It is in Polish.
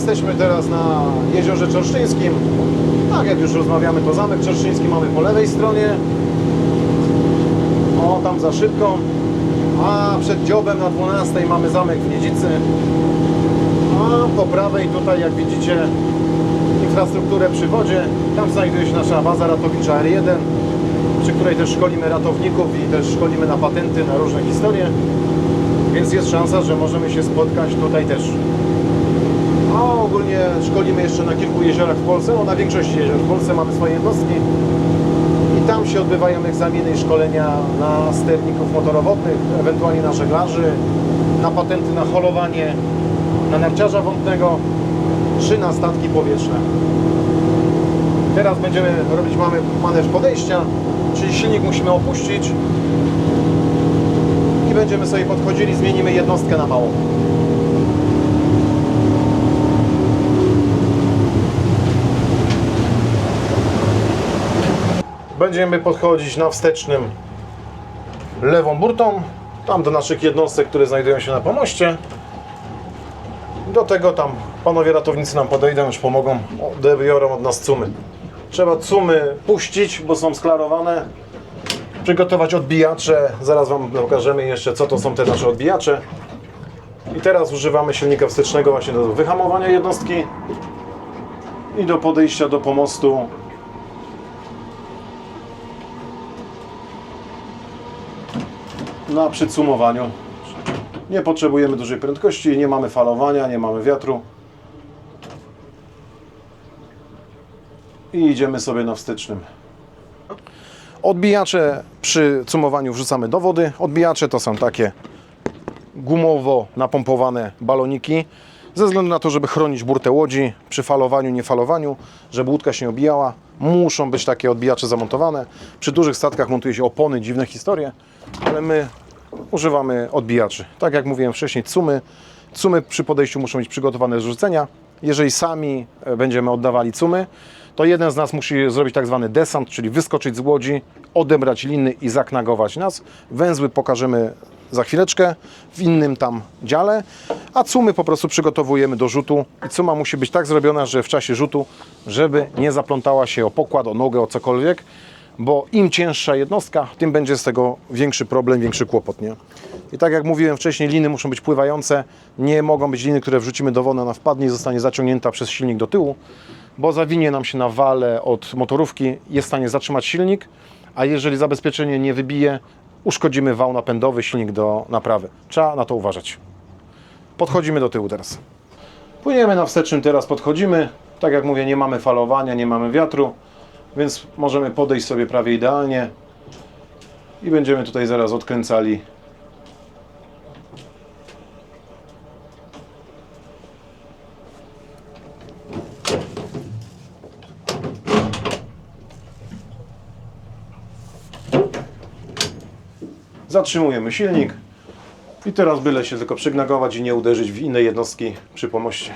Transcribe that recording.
Jesteśmy teraz na jeziorze Czorsztyńskim. Tak jak już rozmawiamy, to zamek Czorsztyński mamy po lewej stronie. O, tam za szybką. A przed dziobem na 12 mamy zamek w Niedzicy. A po prawej tutaj, jak widzicie, infrastrukturę przy wodzie. Tam znajduje się nasza baza ratownicza R1, przy której też szkolimy ratowników i też szkolimy na patenty, na różne historie. Więc jest szansa, że możemy się spotkać tutaj też. A ogólnie szkolimy jeszcze na kilku jeziorach w Polsce, no na większości jezior w Polsce mamy swoje jednostki. I tam się odbywają egzaminy i szkolenia na sterników motorowodnych, ewentualnie na żeglarzy, na patenty na holowanie, na narciarza wodnego, czy na statki powietrzne. Teraz będziemy robić mamy manewr podejścia, czyli silnik musimy opuścić i będziemy sobie podchodzili, zmienimy jednostkę na małą. Będziemy podchodzić na wstecznym lewą burtą, tam do naszych jednostek, które znajdują się na pomoście. Do tego tam panowie ratownicy nam podejdą, już pomogą, odebiorą od nas cumy. Trzeba cumy puścić, bo są sklarowane. Przygotować odbijacze. Zaraz Wam pokażemy jeszcze, co to są te nasze odbijacze. I teraz używamy silnika wstecznego właśnie do wyhamowania jednostki i do podejścia do pomostu na przycumowaniu. Nie potrzebujemy dużej prędkości, nie mamy falowania, nie mamy wiatru. I idziemy sobie na wstecznym. Odbijacze przy cumowaniu wrzucamy do wody. Odbijacze to są takie gumowo napompowane baloniki. Ze względu na to, żeby chronić burtę łodzi przy falowaniu, niefalowaniu, żeby łódka się nie obijała, muszą być takie odbijacze zamontowane. Przy dużych statkach montuje się opony, dziwne historie, ale my używamy odbijaczy. Tak jak mówiłem wcześniej, cumy. Cumy przy podejściu muszą być przygotowane do rzucenia. Jeżeli sami e, będziemy oddawali cumy, to jeden z nas musi zrobić tak zwany desant, czyli wyskoczyć z łodzi, odebrać liny i zaknagować nas. Węzły pokażemy za chwileczkę w innym tam dziale, a cumy po prostu przygotowujemy do rzutu. I cuma musi być tak zrobiona, że w czasie rzutu, żeby nie zaplątała się o pokład, o nogę, o cokolwiek, bo im cięższa jednostka, tym będzie z tego większy problem, większy kłopot, nie? I tak jak mówiłem wcześniej, liny muszą być pływające, nie mogą być liny, które wrzucimy do wody, ona wpadnie i zostanie zaciągnięta przez silnik do tyłu, bo zawinie nam się na wale od motorówki, jest w stanie zatrzymać silnik, a jeżeli zabezpieczenie nie wybije, uszkodzimy wał napędowy, silnik do naprawy. Trzeba na to uważać. Podchodzimy do tyłu teraz. Płyniemy na wstecznym, teraz podchodzimy. Tak jak mówię, nie mamy falowania, nie mamy wiatru, więc możemy podejść sobie prawie idealnie i będziemy tutaj zaraz odkręcali Zatrzymujemy silnik i teraz byle się tylko przygnagować i nie uderzyć w inne jednostki przy pomoście.